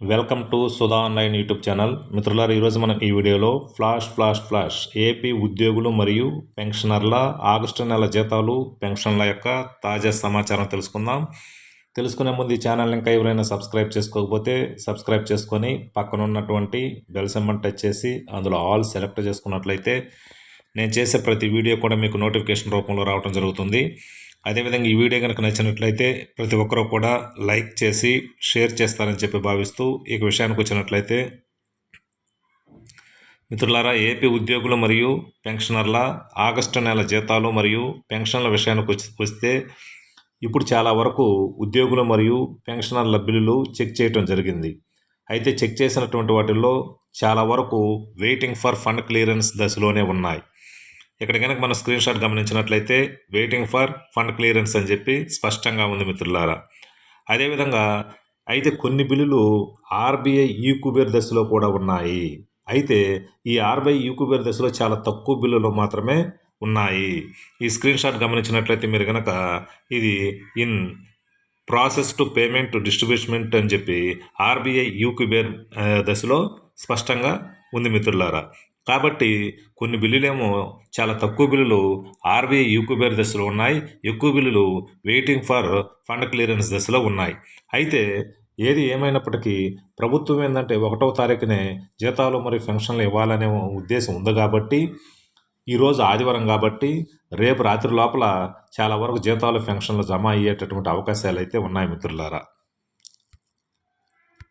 Welcome to Sudha online YouTube channel. మిత్రులారు ఈరోజు మనం ఈ వీడియోలో ఫ్లాష్ ఫ్లాష్ ఫ్లాష్ ఏపీ ఉద్యోగులు మరియు పెన్షనర్ల ఆగస్టు నెల జీతాలు పెన్షన్ల యొక్క తాజా సమాచారం తెలుసుకుందాం. తెలుసుకునే ముందు ఈ ఛానల్ ఇంకా ఎవరైనా సబ్స్క్రైబ్ చేసుకోకపోతే సబ్స్క్రైబ్ చేసుకొని పక్కన ఉన్నటువంటి బెల్ సింబల్ టచ్ చేసి అందులో ఆల్ సెలెక్ట్ చేసుకున్నట్లయితే నేను చేసే ప్రతి వీడియో కూడా మీకు నోటిఫికేషన్ రూపంలో రావడం జరుగుతుంది. అదేవిధంగా ఈ వీడియో కనుక నచ్చినట్లయితే ప్రతి ఒక్కరూ కూడా లైక్ చేసి షేర్ చేస్తారని చెప్పి భావిస్తూ ఈ విషయానికి వచ్చినట్లయితే మిత్రులారా ఏపీ ఉద్యోగులు మరియు పెన్షనర్ల ఆగస్టు నెల జీతాలు మరియు పెన్షన్ల విషయానికి వస్తే ఇప్పుడు చాలా వరకు ఉద్యోగులు మరియు పెన్షనర్ల బిల్లులు చెక్ చేయటం జరిగింది. అయితే చెక్ చేసినటువంటి వాటిల్లో చాలా వరకు వెయిటింగ్ ఫర్ ఫండ్ క్లియరెన్స్ దశలోనే ఉన్నాయి. ఇక్కడ కనుక మన స్క్రీన్ షాట్ గమనించినట్లయితే వెయిటింగ్ ఫర్ ఫండ్ క్లియరెన్స్ అని చెప్పి స్పష్టంగా ఉంది మిత్రులారా. అదేవిధంగా అయితే కొన్ని బిల్లులు ఆర్బీఐ ఈకుబేర్ దశలో కూడా ఉన్నాయి. అయితే ఈ ఆర్బీఐ ఈకుబేర్ దశలో చాలా తక్కువ బిల్లులు మాత్రమే ఉన్నాయి. ఈ స్క్రీన్ షాట్ గమనించినట్లయితే మీరు కనుక ఇది ఇన్ ప్రాసెస్ టు పేమెంట్ డిస్ట్రిబ్యూషన్మెంట్ అని చెప్పి ఆర్బీఐ యూక్యుబేర్ దశలో స్పష్టంగా ఉంది మిత్రులారా. కాబట్టి కొన్ని బిల్లులేమో చాలా తక్కువ బిల్లులు ఆర్బీఐ యూక్యుబేర్ దశలో ఉన్నాయి. ఎక్కువ బిల్లులు వెయిటింగ్ ఫర్ ఫండ్ క్లియరెన్స్ దశలో ఉన్నాయి. అయితే ఏది ఏమైనప్పటికీ ప్రభుత్వం ఏంటంటే ఒకటవ తారీఖునే జీతాలు మరియు పెన్షన్లు ఇవ్వాలనే ఉద్దేశం ఉంది కాబట్టి ఈరోజు ఆదివారం కాబట్టి రేపు రాత్రి లోపల చాలా వరకు జీతాలు పెన్షన్లు జమ అయ్యేటటువంటి అవకాశాలు అయితే ఉన్నాయి మిత్రులారా.